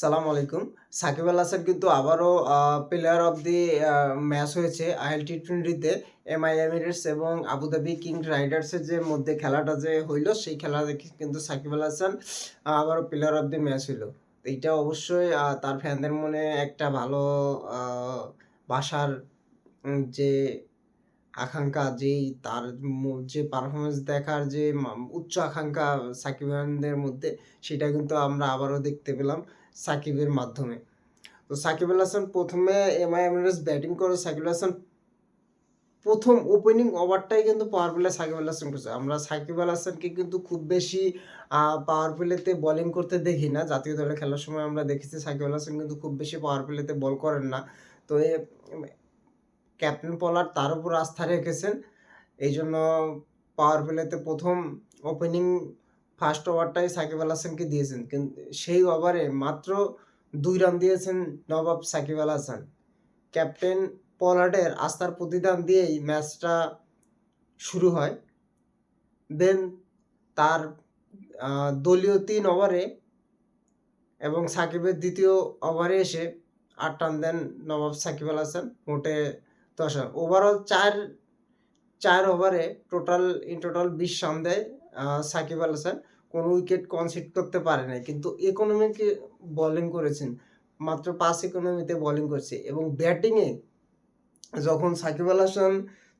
সালাম আলাইকুম। সাকিব আল হাসান কিন্তু আবারও প্লেয়ার অফ দি ম্যাচ হয়েছে আইএল টি টোয়েন্টিতে এমআই এমিরেটস এবং আবুধাবি কিং রাইডার্সের যে মধ্যে খেলাটা যে হইল, সেই খেলা দেখে কিন্তু সাকিব আল হাসান আবারও প্লেয়ার অফ দি ম্যাচ হইল। এইটা অবশ্যই তার ফ্যানদের মনে একটা ভালো বাসার যে আকাঙ্ক্ষা যেই তার যে পারফরমেন্স দেখার যে উচ্চ আকাঙ্ক্ষা সাকিব খানদের মধ্যে, সেটা কিন্তু আমরা আবারও দেখতে পেলাম সাকিবের মাধ্যমে। তো সাকিব আল হাসান প্রথমে এমআই এমিরেটস ব্যাটিং করে, সাকিব হাসান প্রথম ওপেনিং ওভারটাই কিন্তু পাওয়ার প্লে সাকিব আল হাসান করছে। আমরা সাকিব আল হাসানকে কিন্তু খুব বেশি পাওয়ার প্লেতে বোলিং করতে দেখি না। জাতীয় দলে খেলার সময় আমরা দেখেছি সাকিব আল হাসান কিন্তু খুব বেশি পাওয়ার প্লেতে বল করেন না। তো ক্যাপ্টেন পলার তার উপর আস্থা রেখেছেন। এই জন্য পাওয়ার প্লেতে প্রথম ওপেনিং ফার্স্ট ওভারটাই সাকিব আল হাসানকে দিয়েছেন। কিন্তু সেই ওভারে মাত্র দুই রান দিয়েছেন নবাব সাকিব আল হাসান। ক্যাপ্টেন পলার্ডের আস্থার প্রতিদান দিয়েই ম্যাচটা শুরু হয়। দেন তার দলীয় তিন ওভারে এবং সাকিবের দ্বিতীয় ওভারে এসে আট রান দেন নবাব সাকিব আল হাসান। মোটে দশ রান ওভারঅল চার চার ওভারে টোটাল ইন টোটাল বিশ রান দেয় সাকিব আল হাসান। কোনো উইকেট কনসিড করতে পারে নাই, কিন্তু ইকোনমিকে বোলিং করেছেন। মাত্র পাঁচ ইকোনমিতে বোলিং করছে এবং ব্যাটিংয়ে যখন সাকিব আল হাসান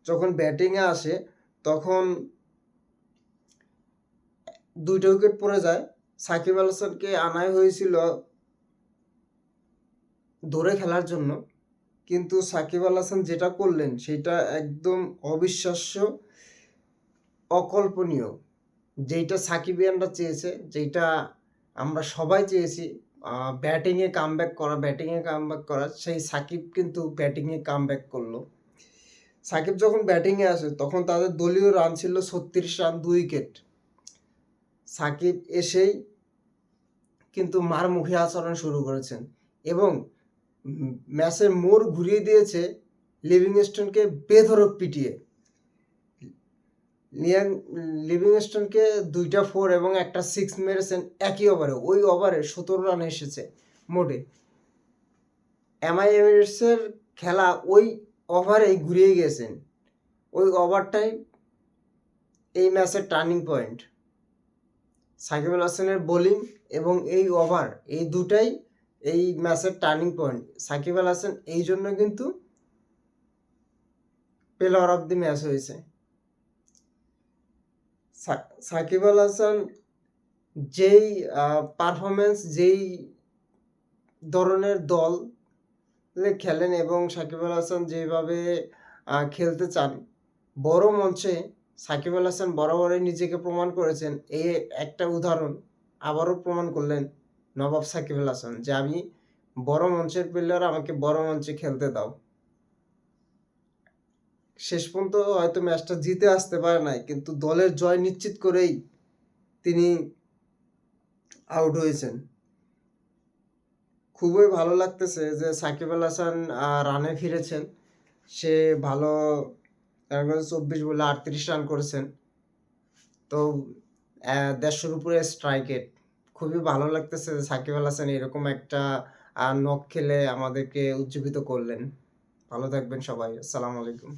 যখন ব্যাটিংয়ে আসে, তখন দুইটা উইকেট পড়ে যায়। সাকিব আল হাসানকে আনাই হয়েছিল ধরে খেলার জন্য। কিন্তু সাকিব আল হাসান যেটা করলেন, সেটা একদম অবিশ্বাস্য, অকল্পনীয়। যেইটা সাকিবিয়ানরা চেয়েছে যেটা আমরা সবাই চেয়েছি ব্যাটিংয়ে কামব্যাক করা ব্যাটিংয়ে কামব্যাক করা, সেই সাকিব কিন্তু ব্যাটিংয়ে কামব্যাক করল। সাকিব যখন ব্যাটিংয়ে আসে, তখন তাদের দলীয় রান ছিল ছত্রিশ রান, দুই উইকেট সাকিব এসেই কিন্তু মারমুখী আচরণ শুরু করেছেন এবং ম্যাচের মোড় ঘুরিয়ে দিয়েছে লিভিংস্টনকে বেধরক পিটিয়ে। লিয়াং, লিভিংস্টনকে দুইটা ফোর এবং একটা সিক্স মেরেছেন একই ওভারে। ওই ওভারে সতেরো রান এসেছে মোটে। এমআই এমিরেটসের খেলা ওই ওভারেই ঘুরিয়ে গেছেন ওই ওভারটাই এই ম্যাচের টার্নিং পয়েন্ট। সাকিব আল হাসানের বোলিং এবং এই ওভার, এই দুটাই এই ম্যাচের টার্নিং পয়েন্ট। সাকিব আল হাসান এই জন্য কিন্তু প্লেয়ার অফ দি ম্যাচ হয়েছে। সাকিব আল হাসান যেই পারফরমেন্স যেই ধরনের দল খেলেন এবং সাকিব আল হাসান যেভাবে খেলতে চান, বড় মঞ্চে সাকিব আল হাসান বরাবরই নিজেকে প্রমাণ করেছেন। এই একটা উদাহরণ আবারও প্রমাণ করলেন নবাব সাকিব আল হাসান, যে আমি বড় মঞ্চের প্লেয়ার আমাকে বড় মঞ্চে খেলতে দাও। শেষ পর্যন্ত হয়তো ম্যাচটা জিতে আসতে পারে নাই, কিন্তু দলের জয় নিশ্চিত করেই তিনি আউট হয়েছেন। খুবই ভালো লাগতেছে যে সাকিব আল হাসান রানে ফিরেছেন। সে ভালো চব্বিশ বলে আটত্রিশ রান করেছেন। তো দেড়শোর উপরে স্ট্রাইকেট খুবই ভালো লাগতেছে যে সাকিব আল হাসান এরকম একটা নখ খেলে আমাদেরকে উজ্জীবিত করলেন। ভালো থাকবেন সবাই। আসসালামু আলাইকুম।